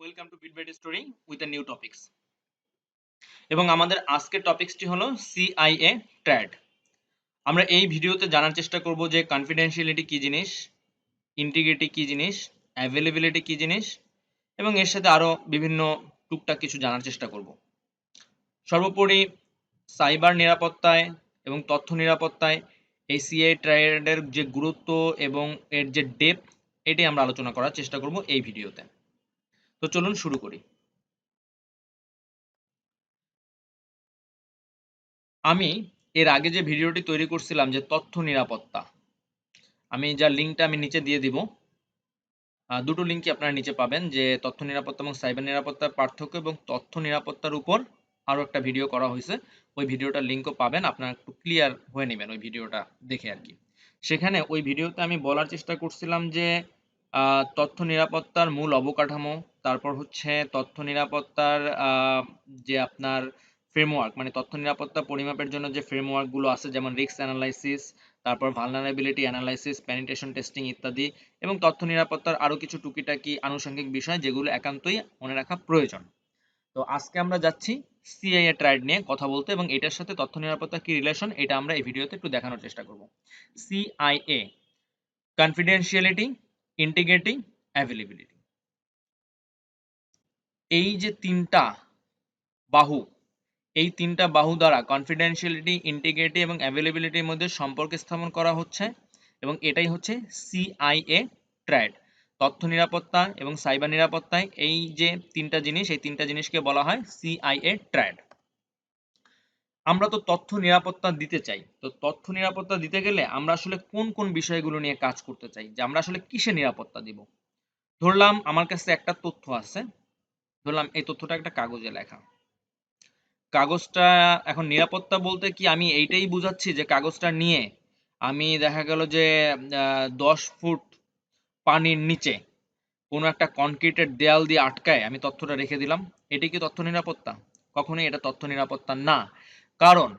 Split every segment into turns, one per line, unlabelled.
Welcome to BitByte story with new topics এবং আমাদের আজকের টপিকসটি হলো সিআইএ ট্র্যাড আমরা এই ভিডিওতে জানার চেষ্টা করব যে কনফিডেন্সিয়ালিটি কি জিনিস ইন্টিগ্রিটি কি জিনিস অ্যাভেলেবিলিটি কি জিনিস, এবং এর সাথে আরও বিভিন্ন টুকটাক কিছু জানার চেষ্টা করব। সর্বোপরি সাইবার নিরাপত্তায় এবং তথ্য নিরাপত্তায় এই সিআই ট্র্যাডের যে গুরুত্ব এবং এর যে ডেপ এটি আমরা আলোচনা করার চেষ্টা করব এই ভিডিওতে। তো চলুন শুরু করি। আমি এর আগে যে ভিডিওটি তৈরি করছিলাম যে তথ্য নিরাপত্তা, আমি যা লিঙ্কটা আমি নিচে দিয়ে দিব দুটো লিঙ্কই আপনারা নিচে পাবেন যে তথ্য নিরাপত্তা এবং সাইবার নিরাপত্তার পার্থক্য এবং তথ্য নিরাপত্তার উপর আরও একটা ভিডিও করা হয়েছে। ওই ভিডিওটার লিঙ্কও পাবেন, আপনারা একটু ক্লিয়ার হয়ে নেবেন ওই ভিডিওটা দেখে আর কি। সেখানে ওই ভিডিওতে আমি বলার চেষ্টা করছিলাম যে তথ্য নিরাপত্তার মূল অবকাঠামো তারপর হচ্ছে তথ্য নিরাপত্তার যে আপনার ফ্রেমওয়ার্ক মানে তথ্য নিরাপত্তা পরিমাপের জন্য যে ফ্রেমওয়ার্কগুলো আছে, যেমন রিস্ক অ্যানালাইসিস তারপর ভালনারেবিলিটি অ্যানালাইসিস প্যানিটেশন টেস্টিং ইত্যাদি, এবং তথ্য নিরাপত্তার আরও কিছু টুকিটাকি আনুষঙ্গিক বিষয় যেগুলো একান্তই মনে রাখা প্রয়োজন। তো আজকে আমরা যাচ্ছি সিআইএ ট্রাইড নিয়ে কথা বলতে, এবং এটার সাথে তথ্য নিরাপত্তা কি রিলেশন এটা আমরা এই ভিডিওতে একটু দেখানোর চেষ্টা করব। সিআইএ কনফিডেন্সিয়ালিটি ইন্টিগ্রিটি অ্যাভেলেবিলিটি এই যে তিনটা বাহু, এই তিনটা বাহু দ্বারা কনফিডেন্সিয়ালিটি ইন্টিগ্রিটি এবং অ্যাভেলেবিলিটির মধ্যে সম্পর্ক স্থাপন করা হচ্ছে এবং এটাই হচ্ছে সিআইএ ট্র্যাড তথ্য নিরাপত্তা এবং সাইবার নিরাপত্তায় এই যে তিনটা জিনিস, এই তিনটা জিনিসকে বলা হয় সিআইএ ট্র্যাড আমরা তো তথ্য নিরাপত্তা দিতে চাই, তো তথ্য নিরাপত্তা দিতে গেলে আমরা আসলে কোন কোন বিষয়গুলো নিয়ে কাজ করতে চাই, যে আমরা আসলে কিসে নিরাপত্তা দিব? ধরলাম আমার কাছে একটা তথ্য আছে ধরলাম এই তথ্যটা একটা কাগজে লেখা। কাগজটা এখন নিরাপত্তা বলতে কি আমি এইটাই বুঝাচ্ছি যে কাগজটা নিয়ে আমি দেখা গেল যে দশ ফুট পানির নিচে কোনো একটা কনক্রিটের দেয়াল দিয়ে আটকায় আমি তথ্যটা রেখে দিলাম। এটি কি তথ্য নিরাপত্তা? কখনোই এটা তথ্য নিরাপত্তা না। কারণ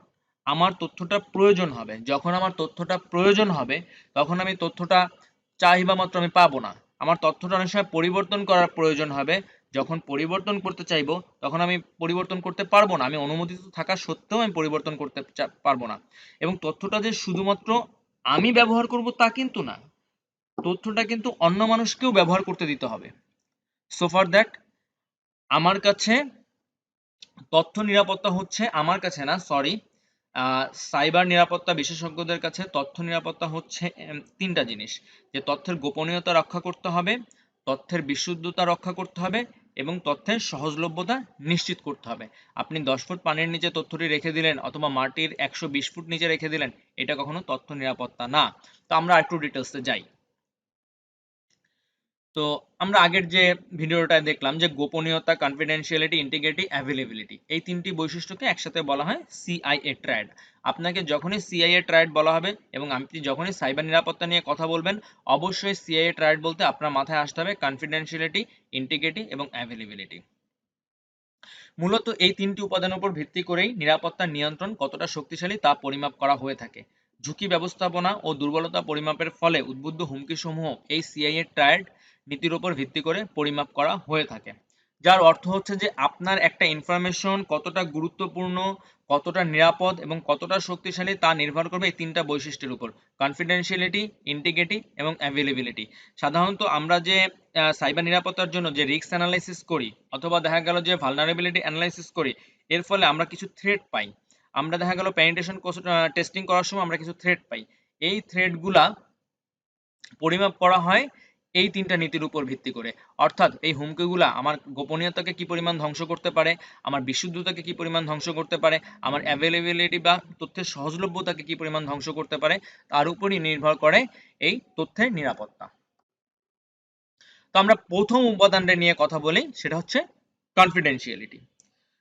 আমার তথ্যটা প্রয়োজন হবে। যখন আমার তথ্যটা প্রয়োজন হবে, তখন আমি তথ্যটা চাহিবা মাত্র আমি পাবো না। আমার তথ্যটা অনেক সময় পরিবর্তন করার প্রয়োজন হবে। যখন পরিবর্তন করতে চাইব, তখন আমি পরিবর্তন করতে পারব না। আমি অনুমোদিত থাকা সত্ত্বেও আমি পরিবর্তন করতে পারব না। এবং তথ্যটা যে শুধুমাত্র আমি ব্যবহার করব তা কিন্তু না। তথ্যটা কিন্তু অন্য মানুষকেও ব্যবহার করতে দিতে হবে। সো ফর দ্যাট আমার কাছে তথ্য নিরাপত্তা হচ্ছে আমার কাছে না সরি সাইবার নিরাপত্তা বিশেষজ্ঞদের কাছে তথ্য নিরাপত্তা হচ্ছে তিনটা জিনিস। যে তথ্যের গোপনীয়তা রক্ষা করতে হবে, তথ্যের বিশুদ্ধতা রক্ষা করতে হবে এবং তথ্যের সহজলভ্যতা নিশ্চিত করতে হবে। আপনি দশ ফুট পানির নিচে তথ্যটি রেখে দিলেন অথবা মাটির একশো বিশ ফুট নিচে রেখে দিলেন, এটা কখনো তথ্য নিরাপত্তা না। তো আমরা একটু ডিটেলসে যাই। তো আমরা আগের যে ভিডিওটা দেখলাম যে গোপনীয়তা কনফিডেন্সিয়ালিটি ইন্টিগ্রিটি অ্যাভেলেবিলিটি এই তিনটি বৈশিষ্ট্যকে একসাথে বলা হয় সিআইএ ট্র্যাড আপনাকে যখনই সিআইএ ট্র্যাড বলা হবে এবং আপনি যখনই সাইবার নিরাপত্তা নিয়ে কথা বলবেন, অবশ্যই সিআইএ ট্র্যাড বলতে আপনার মাথায় আসতে হবে কনফিডেন্সিয়ালিটি ইন্টিগ্রিটি এবং অ্যাভেলেবিলিটি মূলত এই তিনটি উপাদানের উপর ভিত্তি করেই নিরাপত্তা নিয়ন্ত্রণ কতটা শক্তিশালী তা পরিমাপ করা হয়ে থাকে। ঝুঁকি ব্যবস্থাপনা ও দুর্বলতা পরিমাপের ফলে উদ্বুদ্ধ হুমকিসমূহ এই সিআইএ ট্রায়াড নীতির উপর ভিত্তি করে পরিমাপ করা হয়ে থাকে। যার অর্থ হচ্ছে যে আপনার একটা ইনফরমেশন কতটা গুরুত্বপূর্ণ, কতটা নিরাপদ এবং কতটা শক্তিশালী তা নির্ভর করবে এই তিনটা বৈশিষ্ট্যের উপর। কনফিডেন্সিয়ালিটি ইন্টিগ্রিটি এবং অ্যাভেলেবিলিটি সাধারণত আমরা যে সাইবার নিরাপত্তার জন্য যে রিস্ক অ্যানালাইসিস করি অথবা দেখা গেল যে ভালনারেবিলিটি অ্যানালাইসিস করি, এর ফলে আমরা কিছু থ্রেড পাই। আমরা দেখা গেল প্যানিটেশন টেস্টিং করার সময় আমরা কিছু থ্রেড পাই। এই থ্রেটগুলা পরিমাপ করা হয় এই তিনটা নীতির উপর ভিত্তি করে। অর্থাৎ এই হুমকিগুলা আমার গোপনীয়তাকে কি পরিমাণ ধ্বংস করতে পারে, আমার বিশুদ্ধতাকে কি পরিমাণ ধ্বংস করতে পারে, আমার অ্যাভেলেবিলিটি বা তথ্যের সহজলভ্যতাকে কি পরিমাণ ধ্বংস করতে পারে, তার উপরই নির্ভর করে এই তথ্যের নিরাপত্তা। তো আমরা প্রথম উপাদানটা নিয়ে কথা বলি, সেটা হচ্ছে কনফিডেন্সিয়ালিটি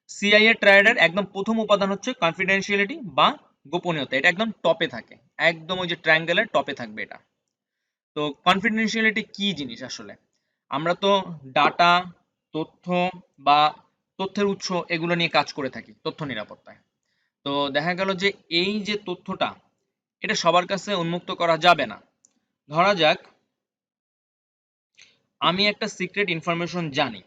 সিআইএ ট্রায়াডের একদম প্রথম উপাদান হচ্ছে কনফিডেন্সিয়ালিটি বা গোপনীয়তা, এটা একদম টপে থাকে, একদম ওই যে ট্রায়াঙ্গেলের টপে থাকবে এটা। তো কনফিডেন্সিয়ালিটি কি জিনিস আসলে? আমরা তো ডাটা তথ্য বা তথ্যের উৎস এগুলো নিয়ে কাজ করে থাকি, তথ্য নিরাপত্তায়। তো দেখা গেল যে এই যে তথ্যটা, এটা সবার কাছে উন্মুক্ত করা যাবে না। ধরা যাক, আমি একটা সিক্রেট ইনফরমেশন জানি,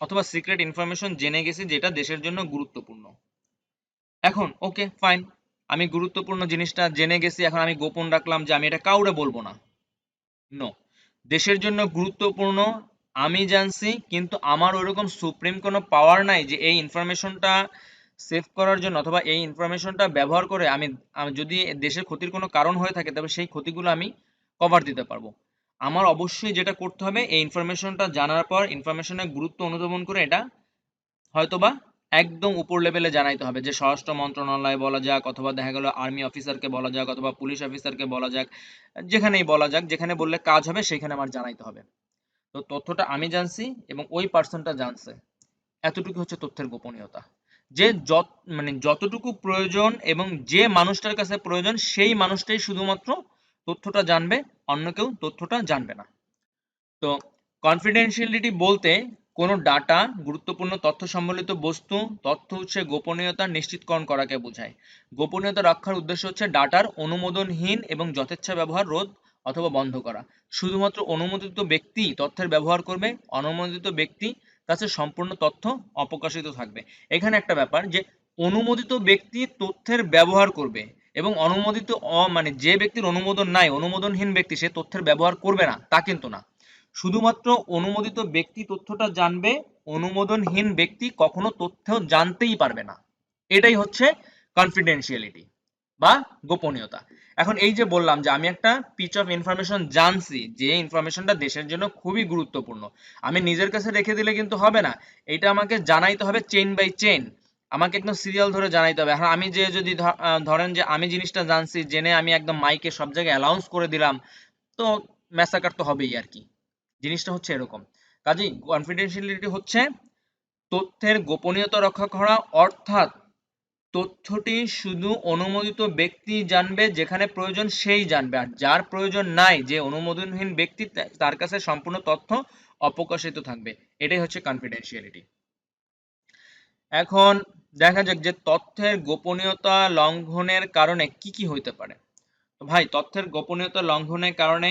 অথবা সিক্রেট ইনফরমেশন জেনে গেছি যেটা দেশের জন্য গুরুত্বপূর্ণ। এখন ওকে ফাইন আমি গুরুত্বপূর্ণ জিনিসটা জেনে গেছি, এখন আমি গোপন রাখলাম যে আমি এটা কাউরে বলব না। নো দেশের জন্য গুরুত্বপূর্ণ, আমি জানছি, কিন্তু আমার ওইরকম সুপ্রিম কোনো পাওয়ার নাই যে এই ইনফরমেশনটা সেভ করার জন্য অথবা এই ইনফরমেশনটা ব্যবহার করে আমি যদি দেশের ক্ষতির কোনো কারণ হয়ে থাকে, তবে সেই ক্ষতিগুলো আমি কভার দিতে পারব। আমার অবশ্যই যেটা করতে হবে, এই ইনফরমেশনটা জানার পর ইনফরমেশনের গুরুত্ব অনুধাবন করে এটা হয়তোবা একদম উপর লেভেলে জানাইতে হবে যে স্বরাষ্ট্র মন্ত্রণালয় বলা যাক অথবা দেখা গেল আর্মি অফিসারকে বলা যাক অথবা পুলিশ অফিসারকে বলা যাক, যেখানেই বলা যাক, যেখানে বললে কাজ হবে সেখানে আমার জানাইতে হবে। তো তথ্যটা আমি জানছি এবং ওই পার্সনটা জানছে। এতটুকু হচ্ছে তথ্যের গোপনীয়তা। যে যত মানে যতটুকু প্রয়োজন এবং যে মানুষটার কাছে প্রয়োজন সেই মানুষটাই শুধুমাত্র তথ্যটা জানবে, অন্য কেউ তথ্যটা জানবে না। তো কনফিডেন্সিয়ালিটি বলতে কোনো ডাটা, গুরুত্বপূর্ণ তথ্য সম্বলিত বস্তু, তথ্য উৎসে গোপনীয়তা নিশ্চিতকরণ করাকে বোঝায়। গোপনীয়তা রক্ষার উদ্দেশ্য হচ্ছে ডাটার অনুমোদনহীন এবং যথেচ্ছা ব্যবহার, রোধ অথবা বন্ধ করা। শুধুমাত্র অনুমোদিত ব্যক্তি তথ্যের ব্যবহার করবে, অনুমোদিত ব্যক্তি কাছে সম্পূর্ণ তথ্য অপ্রকাশিত থাকবে। এখানে একটা ব্যাপার যে, অনুমোদিত ব্যক্তি তথ্যের ব্যবহার করবে এবং অনুমোদিত মানে যে ব্যক্তির অনুমোদন নাই, অনুমোদনহীন ব্যক্তি সে তথ্যের ব্যবহার করবে না, তা কিন্তু না। শুধুমাত্র অনুমোদিত ব্যক্তি তথ্যটা জানবে, অনুমোদনহীন ব্যক্তি কখনো তথ্য জানতেই পারবে না। এটাই হচ্ছে কনফিডেন্সিয়ালিটি বা গোপনীয়তা। এখন এই যে বললাম যে আমি একটা পিচ অফ ইনফরমেশন জানছি, যে ইনফরমেশনটা দেশের জন্য খুবই গুরুত্বপূর্ণ, আমি নিজের কাছে রেখে দিলে কিন্তু হবে না। এটা আমাকে জানাইতে হবে চেইন বাই চেইন আমাকে একদম সিরিয়াল ধরে জানাইতে হবে। এখন আমি যে যদি ধরেন যে আমি জিনিসটা জানছি, জেনে আমি একদম মাইকে সব জায়গায় অ্যালাউন্স করে দিলাম, তো ম্যাসাকার তো হবেই আর কি। জিনিসটা হচ্ছে এরকম। কাজেই কনফিডেন্সিয়ালিটি হচ্ছে তথ্যের গোপনীয়তা রক্ষা করা, অর্থাৎ তথ্যটি শুধু অনুমোদিত ব্যক্তি জানবে যেখানে প্রয়োজন সেই জানবে, আর যার প্রয়োজন নাই যে অনুমোদনহীন ব্যক্তি তার কাছে সম্পূর্ণ তথ্য অপ্রকাশিত থাকবে। এটাই হচ্ছে কনফিডেন্সিয়ালিটি এখন দেখা যাক যে তথ্যের গোপনীয়তা লঙ্ঘনের কারণে কি কি হইতে পারে। ভাই, তথ্যের গোপনীয়তা লঙ্ঘনের কারণে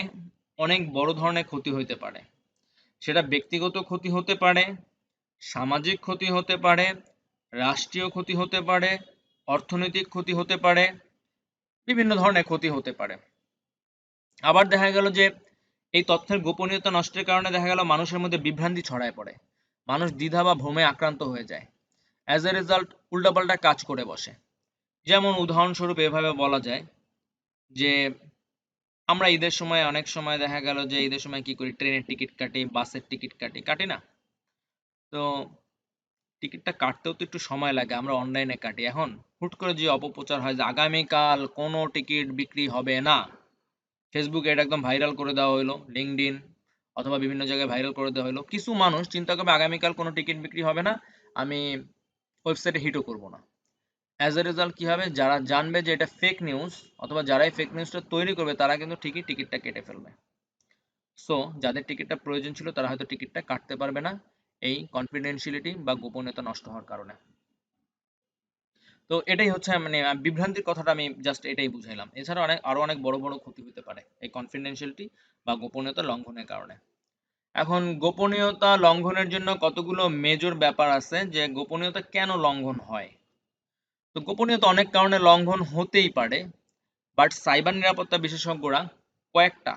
অনেক বড় ধরনের ক্ষতি হইতে পারে। সেটা ব্যক্তিগত ক্ষতি হতে পারে, সামাজিক ক্ষতি হতে পারে, রাষ্ট্রীয় ক্ষতি হতে পারে, অর্থনৈতিক ক্ষতি হতে পারে, বিভিন্ন ধরনের ক্ষতি হতে পারে। আবার দেখা গেল যে এই তথ্যের গোপনীয়তা নষ্টের কারণে দেখা গেল মানুষের মধ্যে বিভ্রান্তি ছড়ায় পড়ে। মানুষ দ্বিধা বা ভ্রমে আক্রান্ত হয়ে যায়। অ্যাজ এ রেজাল্ট উল্টাপাল্টা কাজ করে বসে। যেমন উদাহরণস্বরূপ এভাবে বলা যায় যে আমরা ঈদের সময় অনেক সময় দেখা গেল যে ঈদের সময় কি করি? ট্রেনের টিকিট কাটি, বাসের টিকিট কাটি কাটি না? তো টিকিটটা কাটতেও তো একটু সময় লাগে, আমরা অনলাইনে কাটি। এখন হুট করে যে অপপ্রচার হয় যে আগামীকাল কোনো টিকিট বিক্রি হবে না ফেসবুকে এটা একদম ভাইরাল করে দেওয়া হলো লিঙ্কডইন অথবা বিভিন্ন জায়গায় ভাইরাল করে দেওয়া হলো কিছু মানুষ চিন্তা করবে আগামীকাল কোনো টিকিট বিক্রি হবে না, আমি ওয়েবসাইটে হিটও করব না। অ্যাজ এ রেজাল্ট কি হবে? যারা জানবে যে এটা ফেক নিউজ অথবা যারা এই ফেক নিউজটা তৈরি করবে, তারা কিন্তু ঠিকই টিকিটটা কেটে ফেলবে। সো যাদের টিকিটটা প্রয়োজন ছিল, তারা হয়তো টিকিটটা কাটতে পারবে না এই কনফিডেন্সিয়ালিটি বা গোপনীয়তা নষ্ট হওয়ার কারণে। তো এটাই হচ্ছে মানে বিভ্রান্তির কথাটা আমি জাস্ট এটাই বুঝাইলাম। এছাড়া অনেক, আরও অনেক বড় বড় ক্ষতি হতে পারে এই কনফিডেন্সিয়ালিটি বা গোপনীয়তা লঙ্ঘনের কারণে। এখন, গোপনীয়তা লঙ্ঘনের জন্য কতগুলো মেজর ব্যাপার আছে যে গোপনীয়তা কেন লঙ্ঘন হয়? তো গোপনীয়তা অনেক কারণে লঙ্ঘন হতেই পারে বাট সাইবার নিরাপত্তা বিশেষজ্ঞরা কয়েকটা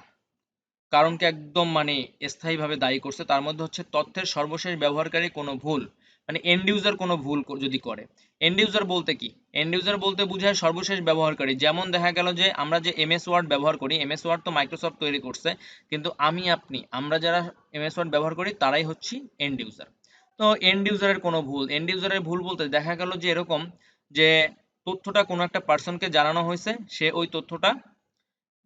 কারণকে একদম মানে স্থায়ীভাবে দায়ী করছে। তার মধ্যে হচ্ছে তথ্যের সর্বশেষ ব্যবহারকারী কোনো ভুল মানে এন্ড ইউজার কোনো ভুল যদি করে। এন্ড ইউজার বলতে কি? এন্ড ইউজার বলতে বোঝায় সর্বশেষ ব্যবহারকারী। যেমন দেখা গেল যে আমরা যে এমএস ওয়ার্ড ব্যবহার করি এমএস ওয়ার্ড তো মাইক্রোসফট তৈরি করছে, কিন্তু আমি, আপনি, আমরা যারা এমএস ওয়ার্ড ব্যবহার করি, তারাই হচ্ছি এন্ড ইউজার তো এন্ড ইউজারের কোনো ভুল এন্ড ইউজারের ভুল বলতে দেখা গেল যে এরকম যে তথ্যটা কোনো একটা পার্সনকে জানানো হয়েছে, সে ওই তথ্যটা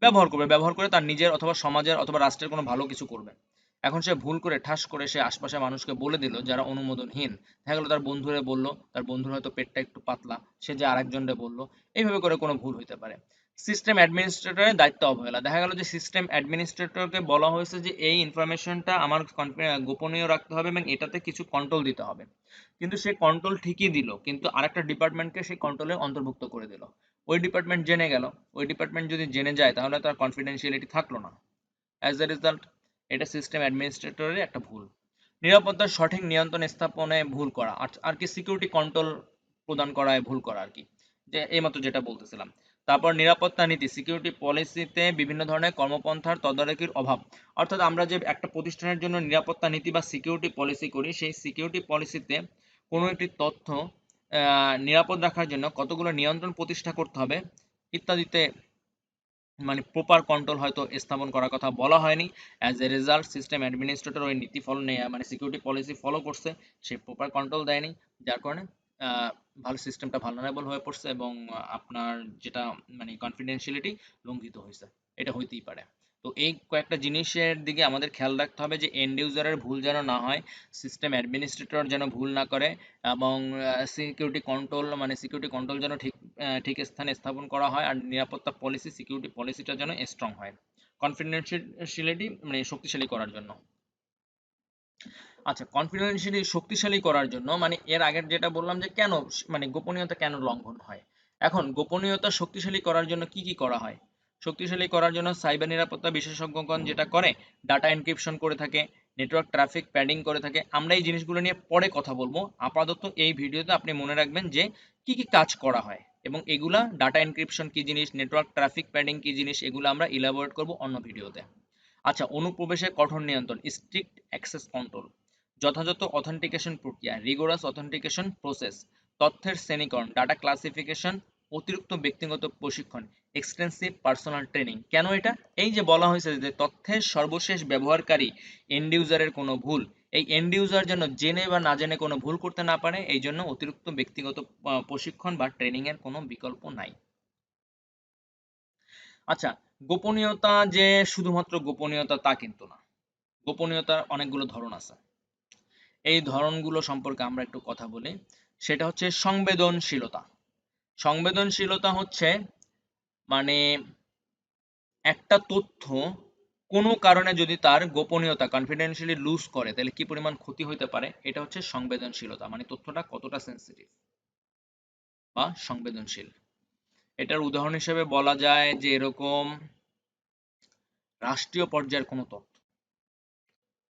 ব্যবহার করবে। ব্যবহার করে তার নিজের অথবা সমাজের অথবা রাষ্ট্রের কোনো ভালো কিছু করবে। এখন সে ভুল করে, ঠাস করে সে আশপাশের মানুষকে বলে দিল, যারা অনুমোদনহীন। দেখা গেলো তার বন্ধুরে বলল, তার বন্ধুর হয়তো পেটটা একটু পাতলা, সে যে আরেকজনরে বলল, এইভাবে করে কোনো ভুল হইতে পারে। সিস্টেম অ্যাডমিনিস্ট্রেটরের দায়িত্ব অবহেলা। দেখা গেল যে সিস্টেম অ্যাডমিনিস্ট্রেটরকে বলা হয়েছে যে এই ইনফরমেশনটা আমার গোপনীয় রাখতে হবে এবং এটাতে কিছু কন্ট্রোল দিতে হবে। কিন্তু সে কন্ট্রোল ঠিকই দিল, কিন্তু আরেকটা ডিপার্টমেন্টকে সেই কন্ট্রোলে অন্তর্ভুক্ত করে দিল। ওই ডিপার্টমেন্ট জেনে গেল, ওই ডিপার্টমেন্ট যদি জেনে যায়, তাহলে তার কনফিডেন্সিয়ালিটি থাকল না। অ্যাজ এ রেজাল্ট এটা সিস্টেম অ্যাডমিনিস্ট্রেটরের একটা ভুল। নিরাপত্তার সঠিক নিয়ন্ত্রণ স্থাপনে ভুল করা, আর আর কি সিকিউরিটি কন্ট্রোল প্রদান করায় ভুল করা আর কি। যে এইমাত্র যেটা বলতেছিলাম। তারপর নিরাপত্তা নীতি সিকিউরিটি পলিসিতে বিভিন্ন ধরনের কর্মপন্থার তদারকির অভাব। অর্থাৎ আমরা যে একটা প্রতিষ্ঠানের জন্য নিরাপত্তা নীতি বা সিকিউরিটি পলিসি করি, সেই সিকিউরিটি পলিসিতে কোনো একটি তথ্য নিরাপদ রাখার জন্য কতগুলো নিয়ন্ত্রণ প্রতিষ্ঠা করতে হবে ইত্যাদিতে মানে প্রপার কন্ট্রোল হয়তো স্থাপন করার কথা বলা হয়নি। As a result system administrator ওই নীতি ফলো নেই মানে সিকিউরিটি পলিসি ফলো করছে, সে প্রপার কন্ট্রোল দেয়নি। যার কারণে ভালো সিস্টেমটা ভালনারেবল হয়ে পড়ছে এবং আপনার যেটা মানে কনফিডেন্সিয়ালিটি লঙ্ঘিত হয়েছে, এটা হইতেই পারে। তো এই কয়েকটা জিনিসের দিকে আমাদের খেয়াল রাখতে হবে যে এন্ড ইউজারের ভুল যেন না হয় সিস্টেম অ্যাডমিনিস্ট্রেটর যেন ভুল না করে এবং সিকিউরিটি কন্ট্রোল মানে সিকিউরিটি কন্ট্রোল যেন ঠিক ঠিক স্থানে স্থাপন করা হয় আর নিরাপত্তা পলিসি সিকিউরিটি পলিসিটা যেন স্ট্রং হয়। কনফিডেন্সিয়ালিটি মানে শক্তিশালী করার জন্য। আচ্ছা কনফিডেন্সিয়ালি শক্তিশালী করার জন্য মানে এর আগের যেটা বললাম যে কেন মানে গোপনীয়তা কেন লঙ্ঘন হয়? এখন, গোপনীয়তা শক্তিশালী করার জন্য কি কি করা হয়? শক্তিশালী করার জন্য সাইবার নিরাপত্তা বিশেষজ্ঞগণ যেটা করে ডাটা এনক্রিপশন করে থাকে নেটওয়ার্ক ট্রাফিক প্যাডিং করে থাকে। আমরা এই জিনিসগুলো নিয়ে পরে কথা বলব। আপাতত এই ভিডিওতে আপনি মনে রাখবেন যে কি কি কাজ করা হয় এবং এগুলা ডাটা এনক্রিপশন কি জিনিস নেটওয়ার্ক ট্রাফিক প্যাডিং কি জিনিস, এগুলো আমরা ইলাবোরেট করব অন্য ভিডিওতে। আচ্ছা অনুপ্রবেশের কঠোর নিয়ন্ত্রণ স্ট্রিক্ট অ্যাক্সেস কন্ট্রোল যথাযথ অথেন্টিকেশন প্রক্রিয়া রিগোরাস অথেন্টিকেশন প্রসেস তথ্যের শ্রেণীকরণ ডাটা ক্লাসিফিকেশন অতিরিক্ত ব্যক্তিগত প্রশিক্ষণ এক্সটেন্সিভ পার্সোনাল ট্রেনিং কেন এটা? এই যে বলা হয়েছে যে তথ্যের সর্বশেষ ব্যবহারকারী এন্ড ইউজারের কোনো ভুল। এই এন্ড ইউজার যেন জেনে বা না জেনে কোনো ভুল করতে না পারে, এই জন্য অতিরিক্ত ব্যক্তিগত প্রশিক্ষণ বা ট্রেনিং এর কোনো বিকল্প নাই। আচ্ছা গোপনীয়তা যে শুধুমাত্র গোপনীয়তা তা কিন্তু না। গোপনীয়তার অনেকগুলো ধরন আছে। এই ধরনগুলো সম্পর্কে আমরা একটু কথা বলি। সেটা হচ্ছে সংবেদনশীলতা। সংবেদনশীলতা হচ্ছে মানে একটা তথ্য কোনো কারণে যদি তার গোপনীয়তা কনফিডেন্সিয়ালি লুজ করে, তাহলে কি পরিমাণ ক্ষতি হতে পারে? এটা হচ্ছে সংবেদনশীলতা মানে তথ্যটা কতটা সেন্সিটিভ বা সংবেদনশীল। এটার উদাহরণ হিসেবে বলা যায় যে এরকম রাষ্ট্রীয় পর্যায়ের কোনো তথ্য।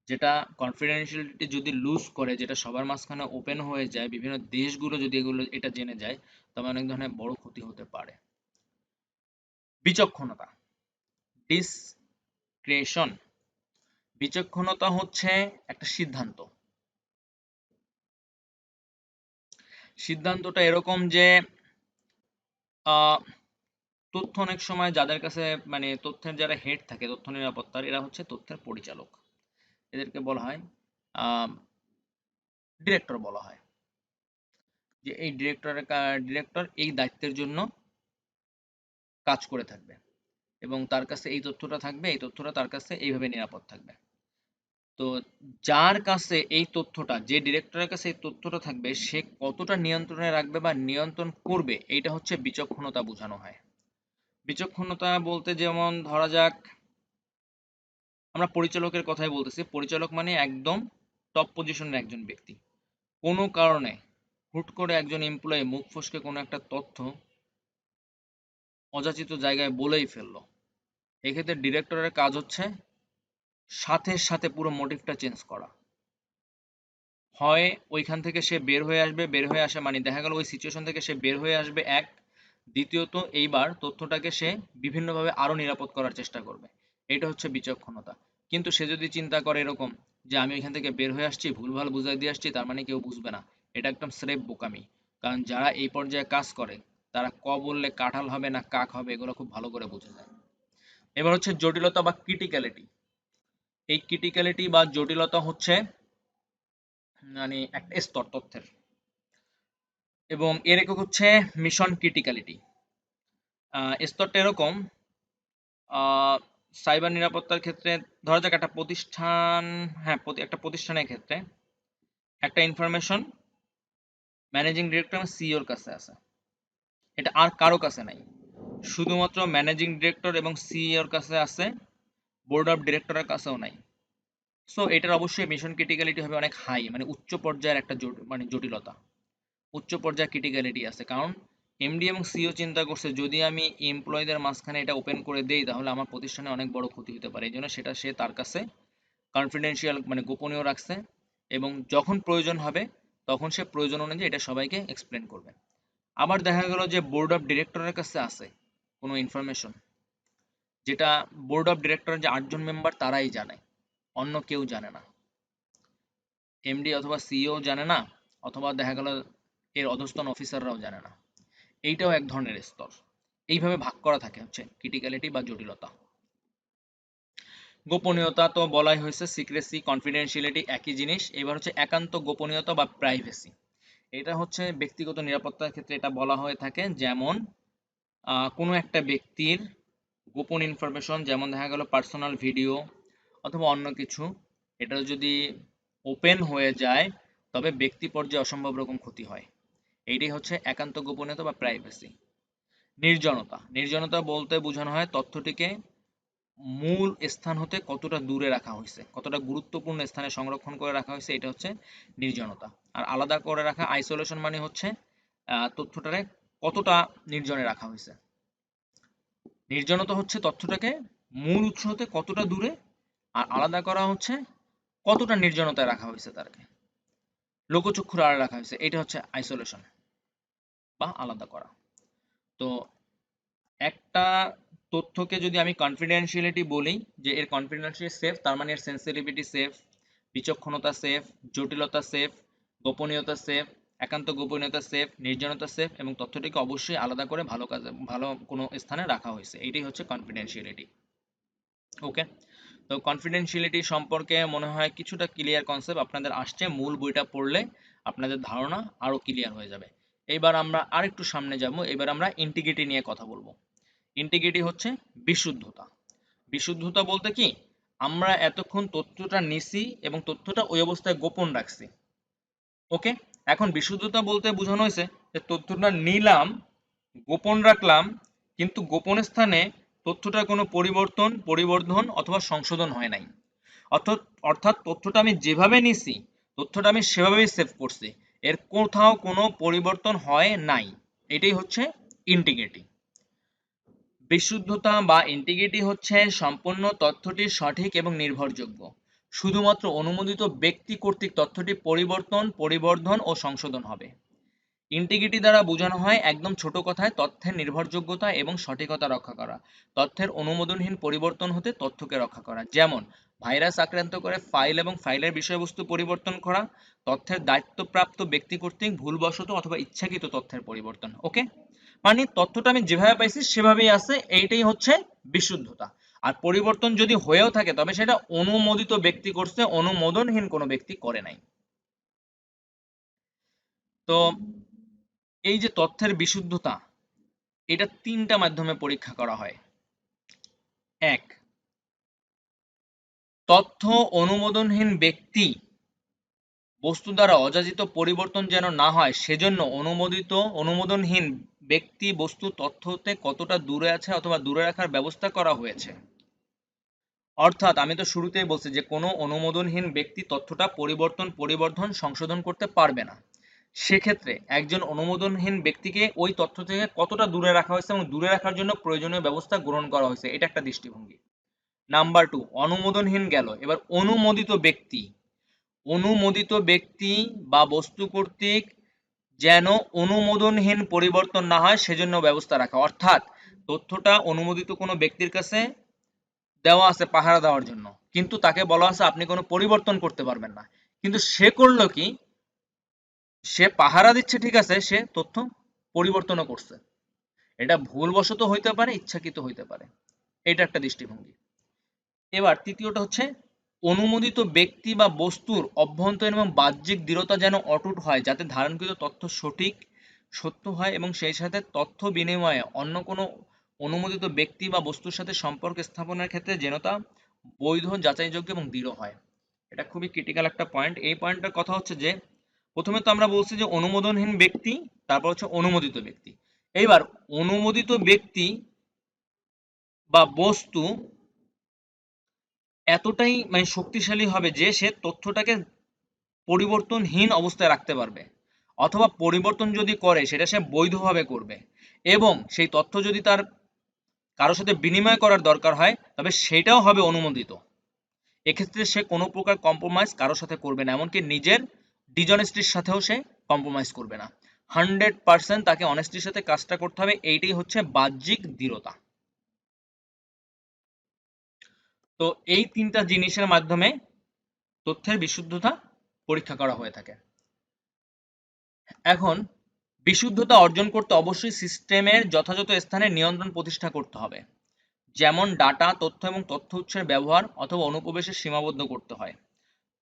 যেটা কনফিডেন্সিয়ালিটি যদি লুজ করে, যেটা সবার মাঝখানে ওপেন হয়ে যায়, বিভিন্ন দেশগুলো যদি এগুলো, এটা জেনে যায়, তবে অনেক ধরনের বড় ক্ষতি হতে পারে। বিচক্ষণতা ডিসক্রেশন বিচক্ষণতা হচ্ছে একটা সিদ্ধান্ত। সিদ্ধান্তটা এরকম যে তথ্য অনেক সময় যাদের কাছে মানে তথ্যের যারা হেড থাকে, তথ্য নিরাপত্তার, এরা হচ্ছে তথ্যের পরিচালক। এদেরকে বলা হয় ডিরেক্টর বলা হয়। যে এই ডিরেক্টরের ডিরেক্টর এই দায়িত্বের জন্য কাজ করে থাকবে এবং তার কাছে এই তথ্যটা থাকবে, এই তথ্যটা তার কাছে এইভাবে নিরাপদ থাকবে। তো যার কাছে এই তথ্যটা, যে ডিরেক্টরের কাছে এই তথ্যটা থাকবে, সে কতটা নিয়ন্ত্রণে রাখবে বা নিয়ন্ত্রণ করবে, এইটা হচ্ছে বিচক্ষণতা বোঝানো হয়। বিচক্ষণতা বলতে যেমন ধরা যাক আমরা পরিচালকের কথাই বলতেছি। পরিচালক মানে একদম টপ পজিশনের একজন ব্যক্তি। কোনো কারণে হুট করে একজন এমপ্লয়ি মুখ ফসকে কোনো একটা তথ্য অযাচিত জায়গায় বলেই ফেলল। এক্ষেত্রে ডিরেক্টরের কাজ হচ্ছে সাথে সাথে পুরো মোটিভটা চেঞ্জ করা। হয় ওইখান থেকে সে বের হয়ে আসবে, বের হয়ে আসে মানে দেখা গেল ওই সিচুয়েশন থেকে সে বের হয়ে আসবে এক। দ্বিতীয়ত এইবার তথ্যটাকে সে বিভিন্নভাবে আরও নিরাপদ করার চেষ্টা করবে। এটা হচ্ছে বিচক্ষণতা। কিন্তু সে যদি চিন্তা করে এরকম যে আমি ওইখান থেকে বের হয়ে আসছি, ভুলভাল বুঝাই দিয়ে আসছি, তার মানে কেউ বুঝবে না। এটা একদম স্রেফ বোকামি। কারণ যারা এই পর্যায়ে কাজ করে, তারা ক বললে কাঁঠাল হবে না কাক হবে, এগুলো খুব ভালো করে বুঝে যায়। এবার হচ্ছে জটিলতা বা ক্রিটিক্যালিটি এই ক্রিটিক্যালিটি বা জটিলতা হচ্ছে মানে একটা স্তর তথ্যের। এবং এর একক হচ্ছে মিশন ক্রিটিক্যালিটি স্তরটা এরকম সাইবার নিরাপত্তার ক্ষেত্রে, ধরা যাক একটা প্রতিষ্ঠান হ্যাঁ একটা প্রতিষ্ঠানের ক্ষেত্রে, একটা ইনফরমেশন ম্যানেজিং ডিরেক্টর এবং সিইওর কাছে আছে। এটা আর কারও কাছে নাই। শুধুমাত্র ম্যানেজিং ডিরেক্টর এবং সিইওর কাছে আছে বোর্ড অফ ডিরেক্টরের কাছেও নাই। সো এটার অবশ্যই মিশন ক্রিটিক্যালিটি হবে অনেক হাই মানে উচ্চ পর্যায়ের একটা মানে জটিলতা। উচ্চ পর্যায়ের ক্রিটিক্যালিটি আছে। কারণ এমডি এবং সিও চিন্তা করছে, যদি আমি এমপ্লয়ীদের মাঝখানে এটা ওপেন করে দেই, তাহলে আমার প্রতিষ্ঠানে অনেক বড় ক্ষতি হতে পারে। এই জন্য সেটা সে তার কাছে কনফিডেন্সিয়াল মানে গোপনীয় রাখছে এবং যখন প্রয়োজন হবে, তখন সে প্রয়োজন অনুযায়ী এটা সবাইকে এক্সপ্লেন করবে। আবার দেখা গেল যে বোর্ড অফ ডিরেক্টরের কাছে আছে কোনো ইনফরমেশন যেটা বোর্ড অফ ডিরেক্টরের যে আটজন মেম্বার তারাই জানে, অন্য কেউ জানে না। এমডি অথবা সিইও জানে না, অথবা দেখা গেল এর অধস্তন অফিসাররাও জানে না। এইটাও এক ধরনের স্তর। এইভাবে ভাগ করা থাকে হচ্ছে ক্রিটিক্যালিটি বা জটিলতা। গোপনীয়তা তো বলাই হয়েছে সিক্রেসি কনফিডেন্সিয়ালিটি একই জিনিস। এবার হচ্ছে একান্ত গোপনীয়তা বা প্রাইভেসি এটা হচ্ছে ব্যক্তিগত নিরাপত্তার ক্ষেত্রে এটা বলা হয়ে থাকে। যেমন কোনো একটা ব্যক্তির গোপন ইনফরমেশন যেমন দেখা গেল পার্সোনাল ভিডিও অথবা অন্য কিছু, এটা যদি ওপেন হয়ে যায়, তবে ব্যক্তি পর্যায়ে অসম্ভব রকম ক্ষতি হয়। এইটাই হচ্ছে একান্ত গোপনীয়তা বা প্রাইভেসি নির্জনতা। নির্জনতা বলতে বোঝানো হয় তথ্যটিকে মূল স্থান হতে কতটা দূরে রাখা হয়েছে, কতটা গুরুত্বপূর্ণ স্থানে সংরক্ষণ করে রাখা হয়েছে, এটা হচ্ছে নির্জনতা। আর আলাদা করে রাখা আইসোলেশন মানে হচ্ছে তথ্যটারে কতটা নির্জনে রাখা হয়েছে। নির্জনতা হচ্ছে তথ্যটাকে মূল উৎস হতে কতটা দূরে, আর আলাদা করা হচ্ছে কতটা নির্জনতায় রাখা হয়েছে তারকে। লোকচক্ষুর আড়ে রাখা হয়েছে। এটা হচ্ছে আইসোলেশন বা আলাদা করা। তো একটা তথ্যকে যদি আমি কনফিডেন্সিয়ালিটি বলি, যে এর কনফিডেন্সিয়াল সেফ তার মানে এর সেন্সিটিভিটি সেফ বিচক্ষণতা সেফ জটিলতা সেফ গোপনীয়তা সেফ একান্ত গোপনীয়তা সেফ নির্জনতা সেফ এবং তথ্যটিকে অবশ্যই আলাদা করে ভালো কাজে, ভালো কোনো স্থানে রাখা হয়েছে। এটাই হচ্ছে কনফিডেন্সিয়ালিটি ওকে তো কনফিডেন্সিয়ালিটি সম্পর্কে মনে হয় কিছুটা ক্লিয়ার কনসেপ্ট আপনাদের আসছে। মূল বইটা পড়লে আপনাদের ধারণা আরও ক্লিয়ার হয়ে যাবে। এবার আমরা আরেকটু সামনে যাব, এবার আমরা ইন্টিগ্রিটি নিয়ে কথা বলব। ইন্টিগ্রিটি হচ্ছে বিশুদ্ধতা। বিশুদ্ধতা বলতে কি? আমরা এতক্ষণ তথ্যটা নিছি এবং তথ্যটা ওই অবস্থায় গোপন রাখছি। ওকে? এখন বিশুদ্ধতা বলতে বোঝানো হয়েছে যে তথ্যটা নিলাম, গোপন রাখলাম, কিন্তু গোপন স্থানে তথ্যটার কোনো পরিবর্তন, পরিবর্ধন অথবা সংশোধন হয় নাই। অর্থাৎ অর্থাৎ তথ্যটা আমি যেভাবে নিছি, তথ্যটা আমি সেভাবেই সেভ করছি। এর কোথাও কোনো পরিবর্তন হয় নাই। এটাই হচ্ছে ইন্টিগ্রিটি বিশুদ্ধতা বা ইন্টিগ্রিটি হচ্ছে সম্পূর্ণ তথ্যটি সঠিক এবং নির্ভরযোগ্য। শুধুমাত্র অনুমোদিত ব্যক্তি কর্তৃক তথ্যটি পরিবর্তন, পরিবর্ধন ও সংশোধন হবে। ইন্টিগ্রিটি দ্বারা বোঝানো হয় একদম ছোট কথায় তথ্যের নির্ভরযোগ্যতা এবং সঠিকতা রক্ষা করা। তথ্যের অনুমোদনহীন পরিবর্তন হতে তথ্যকে রক্ষা করা। যেমন, ভাইরাস আক্রান্ত করে ফাইল এবং ফাইলের বিষয়বস্তু পরিবর্তন করা, তথ্যের দায়িত্বপ্রাপ্ত ব্যক্তি কর্তৃক ভুলবশত অথবা ইচ্ছাকৃত তথ্যের পরিবর্তন, ওকে? মানে তথ্যটা আমি যেভাবে পাইছি সেভাবেই আছে, এইটাই হচ্ছে বিশুদ্ধতা। আর পরিবর্তন যদি হয়েও থাকে, তবে সেটা অনুমোদিত ব্যক্তি করছে, অনুমোদনহীন কোনো ব্যক্তি করে নাই। তো এই যে তথ্যের বিশুদ্ধতা, এটা তিনটা মাধ্যমে পরীক্ষা করা হয়। এক, তথ্য অনুমোদনহীন ব্যক্তি বস্তু দ্বারা অযাচিত পরিবর্তন যেন না হয়, সেজন্য অনুমোদিত, অনুমোদনহীন ব্যক্তি বস্তু তথ্যতে কতটা দূরে আছে অথবা দূরে রাখার ব্যবস্থা করা হয়েছে। অর্থাৎ আমি তো শুরুতেই বলছি যে কোনো অনুমোদনহীন ব্যক্তি তথ্যটা পরিবর্তন, পরিবর্ধন, সংশোধন করতে পারবে না। সেক্ষেত্রে একজন অনুমোদনহীন ব্যক্তিকে ওই তথ্য থেকে কতটা দূরে রাখা হয়েছে এবং দূরে রাখার জন্য প্রয়োজনীয় ব্যবস্থা গ্রহণ করা হয়েছে, এটা একটা দৃষ্টিভঙ্গি। নাম্বার টু অনুমোদনহীন গেল। এবার অনুমোদিত ব্যক্তি অনুমোদিত ব্যক্তি বা বস্তু কর্তৃক যেন অনুমোদনহীন পরিবর্তন না হয়, সেজন্য ব্যবস্থা রাখা। অর্থাৎ তথ্যটা অনুমোদিত কোনো ব্যক্তির কাছে দেওয়া আছে পাহারা দেওয়ার জন্য, কিন্তু তাকে বলা আছে আপনি কোনো পরিবর্তন করতে পারবেন না। কিন্তু সে করল কি? সে পাহারা দিচ্ছে, ঠিক আছে, সে তথ্য পরিবর্তনও করছে। এটা ভুলবশত হইতে পারে, ইচ্ছাকৃত হইতে পারে। এটা একটা দৃষ্টিভঙ্গি। এবার তৃতীয়টা হচ্ছে, অনুমোদিত ব্যক্তি বা বস্তুর অভ্যন্তরীণ এবং বাহ্যিক দৃঢ়তা যেন অটুট হয়, যাতে ধারণকৃত তথ্য সঠিক, সত্য হয় এবং সেই সাথে তথ্য বিনিময়ে অন্য কোনো অনুমোদিত ব্যক্তি বা বস্তুর সাথে সম্পর্ক স্থাপনের ক্ষেত্রে যেন তা বৈধ, যাচাইযোগ্য এবং দৃঢ় হয়। এটা খুবই ক্রিটিক্যাল একটা পয়েন্ট এই পয়েন্টটার কথা হচ্ছে যে প্রথমে তো আমরা বলছি যে অনুমোদনহীন ব্যক্তি, তারপর হচ্ছে অনুমোদিত ব্যক্তি। এইবার অনুমোদিত ব্যক্তি বা বস্তু এতটাই মানে শক্তিশালী হবে যে সে তথ্যটাকে পরিবর্তনহীন অবস্থায় রাখতে পারবে। অথবা পরিবর্তন যদি করে, সেটা সে বৈধভাবে করবে। এবং সেই তথ্য যদি তার কারোর সাথে বিনিময় করার দরকার হয়, তবে সেটাও হবে অনুমোদিত। এক্ষেত্রে সে কোনো প্রকার কম্প্রোমাইজ কারোর সাথে করবে না, এমনকি নিজের ডিজনেস্টির সাথেও সে কম্প্রোমাইজ করবে না। হান্ড্রেড পার্সেন্ট তাকে অনেস্টির সাথে কাজটা করতে হবে, এইটাই হচ্ছে বাহ্যিক দৃঢ়তা। তো এই তিনটা জিনিসের মাধ্যমে তথ্যের বিশুদ্ধতা পরীক্ষা করা হয়ে থাকে। এখন বিশুদ্ধতা অর্জন করতে অবশ্যই সিস্টেমের যথাযথ স্থানে নিয়ন্ত্রণ প্রতিষ্ঠা করতে হবে। যেমন ডাটা তথ্য এবং তথ্য উৎসের ব্যবহার অথবা অনুপ্রবেশের সীমাবদ্ধ করতে হয়।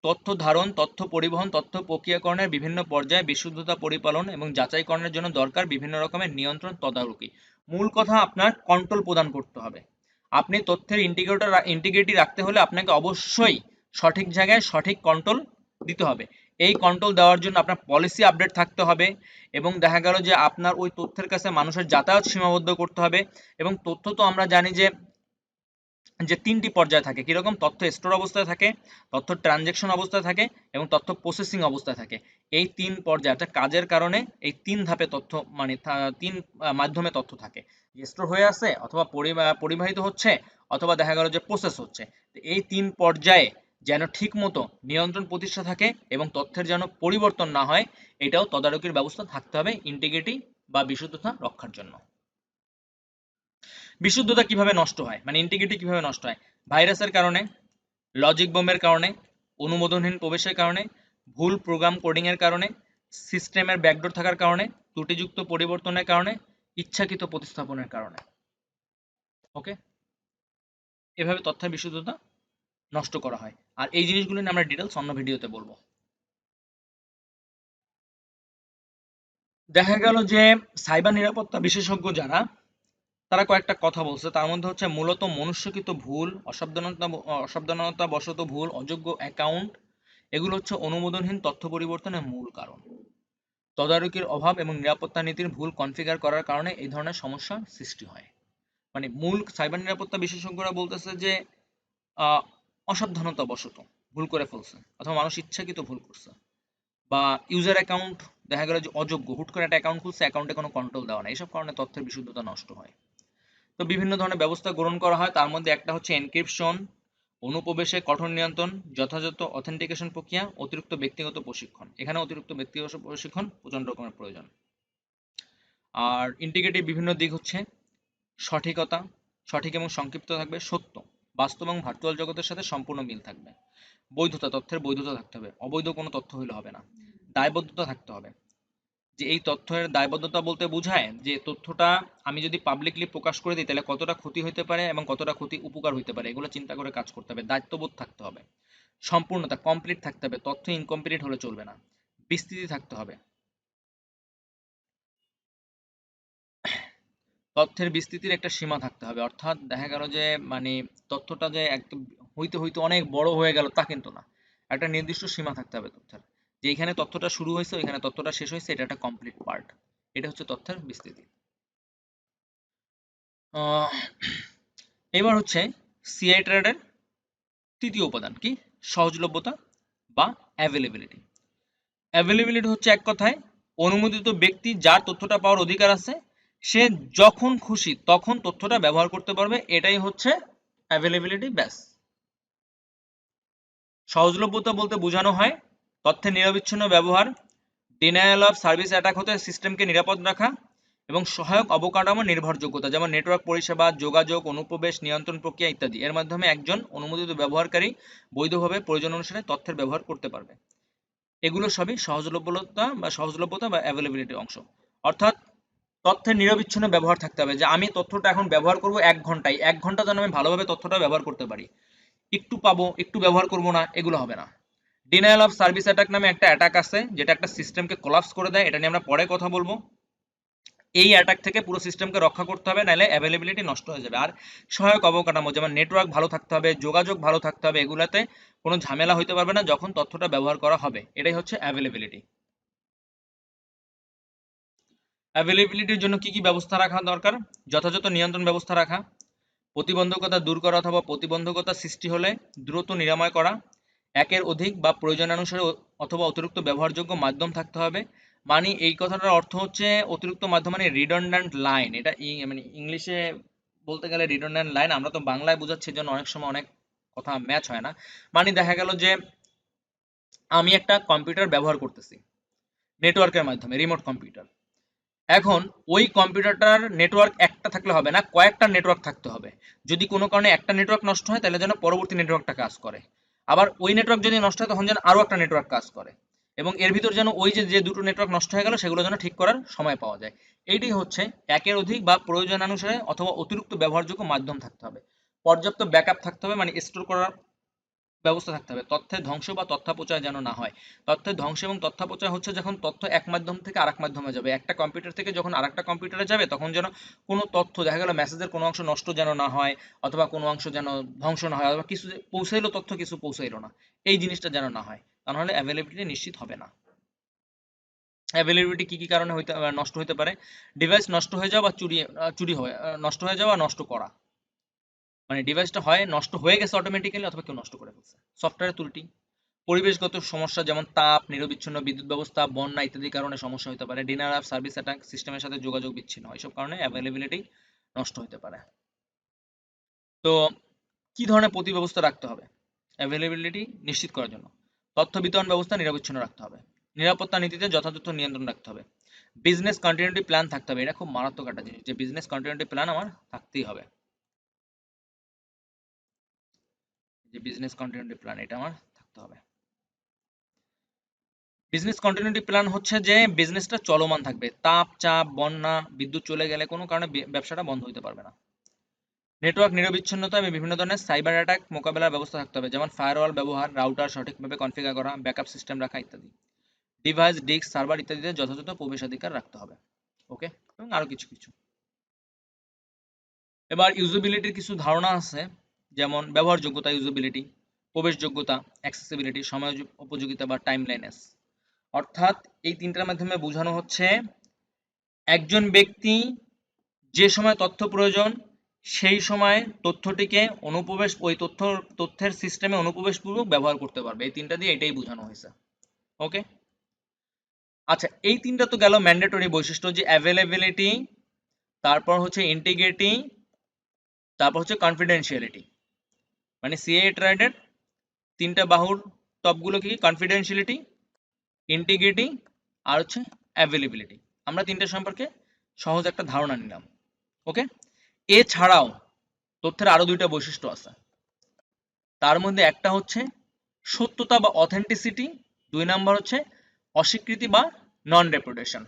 তথ্য ধারণ, তথ্য পরিবহন, তথ্য প্রক্রিয়াকরণের বিভিন্ন পর্যায়ে বিশুদ্ধতা পরিপালন এবং যাচাইকরণের জন্য দরকার বিভিন্ন রকমের নিয়ন্ত্রণ তদারকি। মূল কথা আপনার কন্ট্রোল প্রদান করতে হবে। আপনি তথ্যের ইন্টিগ্রেটর ইন্টিগ্রিটি রাখতে হলে আপনাকে অবশ্যই সঠিক জায়গায় সঠিক কন্ট্রোল দিতে হবে। এই কন্ট্রোল দেওয়ার জন্য আপনার পলিসি আপডেট থাকতে হবে এবং দেখা গেল যে আপনার ওই তথ্যের কাছে মানুষের যাতায়াত সীমাবদ্ধ করতে হবে এবং তথ্য তো আমরা জানি যে যে তিনটি পর্যায়ে থাকে, কীরকম তথ্য স্টোর অবস্থায় থাকে, তথ্য ট্রানজেকশন অবস্থায় থাকে এবং তথ্য প্রসেসিং অবস্থায় থাকে। এই তিন পর্যায়ে, অর্থাৎ কাজের কারণে এই তিন ধাপে তথ্য মানে তিন মাধ্যমে তথ্য থাকে। স্টোর হয়ে আছে অথবা পরিবা- পরিবাহিত হচ্ছে অথবা দেখা গেল যে প্রসেস হচ্ছে। এই তিন পর্যায়ে যেন ঠিক মতো নিয়ন্ত্রণ প্রতিষ্ঠা থাকে এবং তথ্যের যেন পরিবর্তন না হয়, এটাও তদারকির ব্যবস্থা থাকতে হবে ইন্টিগ্রিটি বা বিশুদ্ধতা রক্ষার জন্য। বিশুদ্ধতা কীভাবে নষ্ট হয়? মানে ইন্টিগ্রিটি কীভাবে নষ্ট হয়? ভাইরাসের কারণে লজিক বোমের কারণে, অনুমোদনহীন প্রবেশের কারণে, ভুল প্রোগ্রাম কোডিং এর কারণে সিস্টেমের ব্যাকডোর থাকার কারণে, ত্রুটিযুক্ত পরিবর্তনের কারণে, ইচ্ছাকৃত প্রতিস্থাপনের কারণে। ওকে এভাবে তথ্যের বিশুদ্ধতা নষ্ট করা হয়। আর এই জিনিসগুলো নিয়ে আমরা ডিটেলস অন্য ভিডিওতে বলব। দেখা গেল যে সাইবার নিরাপত্তা বিশেষজ্ঞ যারা তারা কয়েকটা কথা বলছে। তার মধ্যে হচ্ছে মূলত মনুষ্যকৃত ভুল, অসাবধানতা অসাবধানতা বশত ভুল, অযোগ্য অ্যাকাউন্ট এগুলো হচ্ছে অনুমোদনহীন তথ্য পরিবর্তনের মূল কারণ। তদারকির অভাব এবং নিরাপত্তা নীতির ভুল কনফিগার করার কারণে এই ধরনের সমস্যার সৃষ্টি হয়। মানে মূল সাইবার নিরাপত্তা বিশেষজ্ঞরা বলতেছে যে অসাবধানতা বশত ভুল করে ফেলছে অথবা মানুষ ইচ্ছাকৃত ভুল করছে বা ইউজার অ্যাকাউন্ট দেখা গেল যে অযোগ্য, হুট করে একটা অ্যাকাউন্ট খুলছে অ্যাকাউন্টে কোনো কন্ট্রোল দেওয়া নাই। এসব কারণে তথ্যের বিশুদ্ধতা নষ্ট হয়। তো বিভিন্ন ধরনের ব্যবস্থা গ্রহণ করা হয়। তার মধ্যে একটা হচ্ছে এনক্রিপশন অনুপ্রবেশে কঠোর নিয়ন্ত্রণ, যথাযথ অথেন্টিকেশন প্রক্রিয়া, অতিরিক্ত ব্যক্তিগত প্রশিক্ষণ। এখানে অতিরিক্ত ব্যক্তিগত প্রশিক্ষণ প্রচণ্ড রকমের প্রয়োজন। আর ইন্টিগ্রেটিভ বিভিন্ন দিক হচ্ছে, সঠিকতা, সঠিক এবং সংক্ষিপ্ত থাকবে, সত্য। বাস্তব এবং ভার্চুয়াল জগতের সাথে সম্পূর্ণ মিল থাকবে। বৈধতা, তথ্যের বৈধতা থাকতে হবে। অবৈধ কোনো তথ্য হইলে হবে না। দায়বদ্ধতা থাকতে হবে। যে এই তথ্যের দায়বদ্ধতা বলতে বোঝায় যে তথ্যটা আমি যদি পাবলিকলি প্রকাশ করে দিই, তাহলে কতটা ক্ষতি হতে পারে এবং কতটা ক্ষতি উপকার হতে পারে? এগুলো চিন্তা করে কাজ করতে হবে, দায়িত্ববোধ থাকতে হবে, সম্পূর্ণতা কমপ্লিট থাকতে হবে, তথ্য ইনকমপ্লিট হলে চলবে না, বিস্তৃতি থাকতে হবে। তথ্যের বিস্তৃতির একটা সীমা থাকতে হবে, অর্থাৎ দেখা গেল যে মানে তথ্যটা যে হইতে হইতে অনেক বড় হয়ে গেল তা কিন্তু না, একটা নির্দিষ্ট সীমা থাকতে হবে তথ্যের। যে এখানে তথ্যটা শুরু হয়েছে, ওইখানে তথ্যটা শেষ হয়েছে, এটা একটা কমপ্লিট পার্ট এটা হচ্ছে তথ্যের বিস্তৃতি। এবার হচ্ছে সিআই ট্রেডের তৃতীয় উপাদান কি? সহজলভ্যতা বা অ্যাভেলেবিলিটি অ্যাভেলেবিলিটি হচ্ছে এক কথায় অনুমোদিত ব্যক্তি যার তথ্যটা পাওয়ার অধিকার আছে, সে যখন খুশি তখন তথ্যটা ব্যবহার করতে পারবে, এটাই হচ্ছে অ্যাভেলেবিলিটি ব্যাস। সহজলভ্যতা বলতে বোঝানো হয় তথ্যের নিরবিচ্ছিন্ন ব্যবহার ডিনায়াল অফ সার্ভিস অ্যাটাক হতে সিস্টেমকে নিরাপদ রাখা এবং সহায়ক অবকাঠামো নির্ভরযোগ্যতা, যেমন নেটওয়ার্ক পরিষেবা, যোগাযোগ, অনুপ্রবেশ, নিয়ন্ত্রণ প্রক্রিয়া ইত্যাদি। এর মাধ্যমে একজন অনুমোদিত ব্যবহারকারী বৈধভাবে প্রয়োজন অনুসারে তথ্যের ব্যবহার করতে পারবে। এগুলো সবই সহজলভ্যতা বা সহজলভ্যতা বা অ্যাভেলেবিলিটির অংশ। অর্থাৎ তথ্যের নিরবিচ্ছিন্ন ব্যবহার থাকতে হবে, যে আমি তথ্যটা এখন ব্যবহার করব এক ঘন্টায়, এক ঘণ্টা যেন আমি ভালোভাবে তথ্যটা ব্যবহার করতে পারি। একটু পাবো, একটু ব্যবহার করব না, এগুলো হবে না। ডিনায়াল অফ সার্ভিস অ্যাটাক নামে একটা অ্যাটাক আছে, যেটা একটা সিস্টেমকে কোলাপস করে দেয়, এটা নিয়ে আমরা পরে কথা বলব। এই অ্যাটাক থেকে পুরো সিস্টেমকে রক্ষা করতে হবে, নাহলে অ্যাভেলেবিলিটি নষ্ট হয়ে যাবে। আর সহায়ক অবকাঠামো, যেমন নেটওয়ার্ক ভালো থাকতে হবে, যোগাযোগ ভালো থাকতে হবে, এগুলাতে কোনো ঝামেলা হইতে পারবে না যখন তথ্যটা ব্যবহার করা হবে। এটাই হচ্ছে অ্যাভেলেবিলিটি অ্যাভেলেবিলিটির জন্য কি কি ব্যবস্থা রাখা দরকার? যথাযথ নিয়ন্ত্রণ ব্যবস্থা রাখা, প্রতিবন্ধকতা দূর করা অথবা প্রতিবন্ধকতা সৃষ্টি হলে দ্রুত নিরাময় করা একের অধিক বা প্রয়োজনানুসারে অথবা অতিরিক্ত ব্যবহারযোগ্য মাধ্যম থাকতে হবে। মানে এই কথাটার অর্থ হচ্ছে অতিরিক্ত মাধ্যম মানে রিডন্ড্যান্ট লাইন এটা মানে ইংলিশে বলতে গেলে রিডন্ড্যান্ট লাইন আমরা তো বাংলায় বোঝাচ্ছি জন্য অনেক সময় অনেক কথা ম্যাচ হয় না। মানে দেখা গেল যে আমি একটা কম্পিউটার ব্যবহার করতেছি নেটওয়ার্কের মাধ্যমে রিমোট কম্পিউটার এখন ওই কম্পিউটারটার নেটওয়ার্ক একটা থাকলে হবে না, কয়েকটা নেটওয়ার্ক থাকতে হবে। যদি কোনো কারণে একটা নেটওয়ার্ক নষ্ট হয়, তাহলে যেন পরবর্তী নেটওয়ার্কটা কাজ করে। আবার ওই নেটওয়ার্ক যদি নষ্ট হয়, তখন যেন আরও একটা নেটওয়ার্ক কাজ করে। এবং এর ভিতর যেন ওই যে যে দুটো নেটওয়ার্ক নষ্ট হয়ে গেল, সেগুলো যেন ঠিক করার সময় পাওয়া যায়। এইটাই হচ্ছে একের অধিক বা প্রয়োজন অনুসারে অথবা অতিরিক্ত ব্যবহারযোগ্য মাধ্যম থাকতে হবে। পর্যাপ্ত ব্যাকআপ থাকতে হবে মানে স্টোর করার ব্যবস্থা থাকতে হবে। তথ্যের ধ্বংস বা তথ্যাপচয় যেন না হয়। তথ্যের ধ্বংস এবং তথ্যাপচয় হচ্ছে যখন তথ্য এক মাধ্যম থেকে আরেক মাধ্যমে যাবে। একটা কম্পিউটার থেকে যখন আরেকটা কম্পিউটারে যাবে, তখন যেন কোনো তথ্য, দেখা গেল মেসেজের কোনো অংশ নষ্ট যেন না হয় অথবা কোনো অংশ যেন ধ্বংস না হয় অথবা কিছু পৌঁছাইলো তথ্য কিছু পৌঁছাইলো না। এই জিনিসটা যেন না হয়। তা নাহলে অ্যাভেলেবিলিটি নিশ্চিত হবে না। অ্যাভেলেবিলিটি কি কি কারণে হইতে, নষ্ট হতে পারে? ডিভাইস নষ্ট হয়ে যাওয়া বা চুরি চুরি হয়ে নষ্ট হয়ে যাওয়া, নষ্ট করা। মানে ডিভাইসটা হয়, নষ্ট হয়ে গেছে অটোমেটিক্যালি অথবা কেউ নষ্ট করে ফেলছে। সফটওয়্যার ত্রুটি পরিবেশগত সমস্যা যেমন তাপ, নিরবিচ্ছিন্ন বিদ্যুৎ ব্যবস্থা, বন্যা ইত্যাদি কারণে সমস্যা হতে পারে। ডিনার অফ সার্ভিস অ্যাটাক সিস্টেমের সাথে যোগাযোগ বিচ্ছিন্ন। হয় এসব কারণে অ্যাভেলেবিলিটি নষ্ট হতে পারে। তো কি ধরনের প্রতি ব্যবস্থা রাখতে হবে? অ্যাভেলেবিলিটি নিশ্চিত করার জন্য। তথ্য বিতরণ ব্যবস্থা নিরবিচ্ছিন্ন রাখতে হবে। নিরাপত্তা নীতিতে যথাযথ নিয়ন্ত্রণ রাখতে হবে। বিজনেস কন্টিনিউটি প্ল্যান থাকতে হবে। এটা খুব মারাত্মক একটা জিনিস। যে বিজনেস কন্টিনিউটি প্ল্যান আমার থাকতেই হবে। যে বিজনেস কন্টিনিউটি প্ল্যান এটা আমার থাকতে হবে। বিজনেস কন্টিনিউটি প্ল্যান হচ্ছে যে বিজনেসটা চলমান থাকবে। তাপ, চাপ, বন্যা, বিদ্যুৎ চলে গেলে কোনো কারণে ব্যবসাটা বন্ধ হতে পারবে না। নেটওয়ার্ক নিরবিচ্ছিন্নতা এবং বিভিন্ন ধরনের সাইবার অ্যাটাক মোকাবেলার ব্যবস্থা থাকতে হবে, যেমন ফায়ারওয়াল ব্যবহার রাউটার সঠিকভাবে কনফিগার করা ব্যাকআপ সিস্টেম রাখা ইত্যাদি। ডিভাইস ডিস্ক সার্ভার ইত্যাদিতে যথাযথ প্রবেশাধিকার রাখতে হবে। ওকে এবং আরও কিছু কিছু। এবার ইউজেবিলিটির কিছু ধারণা আছে। যেমন ব্যবহারযোগ্যতা ইউজেবিলিটি প্রবেশযোগ্যতা অ্যাক্সেসিবিলিটি সময় উপযোগিতা বা টাইমলাইনেস অর্থাৎ এই তিনটার মাধ্যমে বোঝানো হচ্ছে একজন ব্যক্তি যে সময় তথ্য প্রয়োজন, সেই সময় তথ্যটিকে অনুপ্রবেশ, ওই তথ্য, তথ্যের সিস্টেমে অনুপ্রবেশপূর্বক ব্যবহার করতে পারবে। এই তিনটা দিয়ে এটাই বোঝানো হয়েছে। ওকে? আচ্ছা এই তিনটা তো গেল ম্যান্ডেটরি বৈশিষ্ট্য যে অ্যাভেলেবিলিটি তারপর হচ্ছে ইন্টিগ্রিটি তারপর হচ্ছে কনফিডেন্সিয়ালিটি মানে সিএ ট্রেডের তিনটা বাহুর টপগুলো কি? কনফিডেন্সিয়ালিটি ইন্টিগ্রিটি আর হচ্ছে অ্যাভেলেবিলিটি আমরা তিনটা সম্পর্কে সহজ একটা ধারণা নিলাম। ওকে এছাড়াও তথ্যের আরও দুইটা বৈশিষ্ট্য আছে। তার মধ্যে একটা হচ্ছে সত্যতা বা অথেন্টিসিটি দুই নাম্বার হচ্ছে অস্বীকৃতি বা নন রেপুটেশন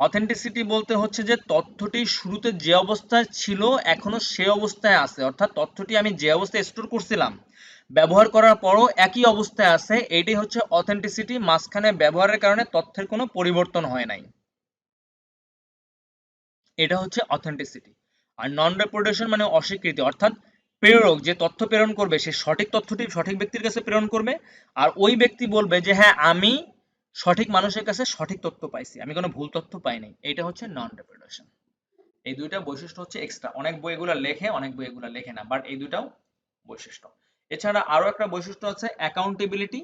অথেন্টিসিটি বলতে হচ্ছে যে তথ্যটি শুরুতে যে অবস্থায় ছিল, এখনও সে অবস্থায় আছে। অর্থাৎ তথ্যটি আমি যে অবস্থায় স্টোর করছিলাম, ব্যবহার করার পরও একই অবস্থায় আছে। এইটাই হচ্ছে অথেন্টিসিটি মাঝখানে ব্যবহারের কারণে তথ্যের কোনো পরিবর্তন হয় নাই। এটা হচ্ছে অথেন্টিসিটি আর নন রেপুটেশন মানে অস্বীকৃতি, অর্থাৎ প্রেরক যে তথ্য প্রেরণ করবে, সে সঠিক তথ্যটি সঠিক ব্যক্তির কাছে প্রেরণ করবে, আর ওই ব্যক্তি বলবে যে হ্যাঁ আমি সঠিক মানুষের কাছে সঠিক তথ্য পাইছি। আমি কোনো ভুল তথ্য পাই নাই। এটা হচ্ছে নন রেপুটেশন এই দুইটা বৈশিষ্ট্য হচ্ছে এক্সট্রা অনেক বই এগুলো লেখে, অনেক বই এগুলো লেখে না বাট এই দুইটাও বৈশিষ্ট্য। এছাড়া আরও একটা বৈশিষ্ট্য আছে অ্যাকাউন্টেবিলিটি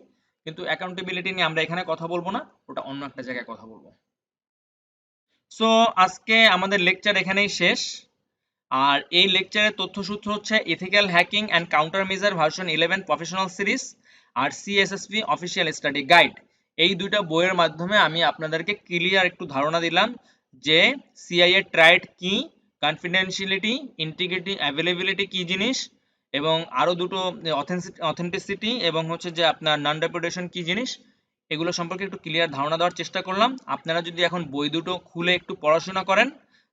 কিন্তু অ্যাকাউন্টেবিলিটি নিয়ে আমরা এখানে কথা বলব না, ওটা অন্য একটা জায়গায় কথা বলব। সো আজকে আমাদের লেকচার এখানেই শেষ। আর এই লেকচারের তথ্যসূত্র হচ্ছে ethical hacking and counter measure version eleven professional series R CSSP official study guide এই দুইটা বইয়ের মাধ্যমে আমি আপনাদেরকে ক্লিয়ার একটু ধারণা দিলাম যে সিআইএ ট্রাইড কি কনফিডেন্সিয়ালিটি ইন্টিগ্রিটি অ্যাভেলেবিলিটি কি জিনিস এবং আরও দুটো অথেন্টিসিটি এবং হচ্ছে যে আপনার নন রেপুটেশন কি জিনিস, এগুলো সম্পর্কে একটু ক্লিয়ার ধারণা দেওয়ার চেষ্টা করলাম। আপনারা যদি এখন বই দুটো খুলে একটু পড়াশোনা করেন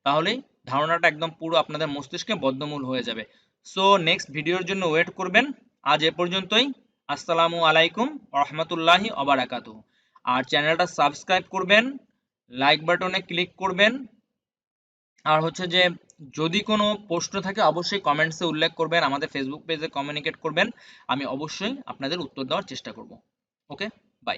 তাহলেই ধারণাটা একদম পুরো আপনাদের মস্তিষ্কে বদ্ধমূল হয়ে যাবে। সো নেক্সট ভিডিওর জন্য ওয়েট করবেন। আজ এ পর্যন্তই। আসসালামু আলাইকুম, রহমতুল্লাহি অবারাকাতু আর চ্যানেলটা সাবস্ক্রাইব করবেন, লাইক বাটনে ক্লিক করবেন। আর হচ্ছে যে, যদি কোনো প্রশ্ন থাকে, অবশ্যই কমেন্টসে উল্লেখ করবেন, আমাদের ফেসবুক পেজে কমিউনিকেট করবেন। আমি অবশ্যই আপনাদের উত্তর দেওয়ার চেষ্টা করব। Okay bye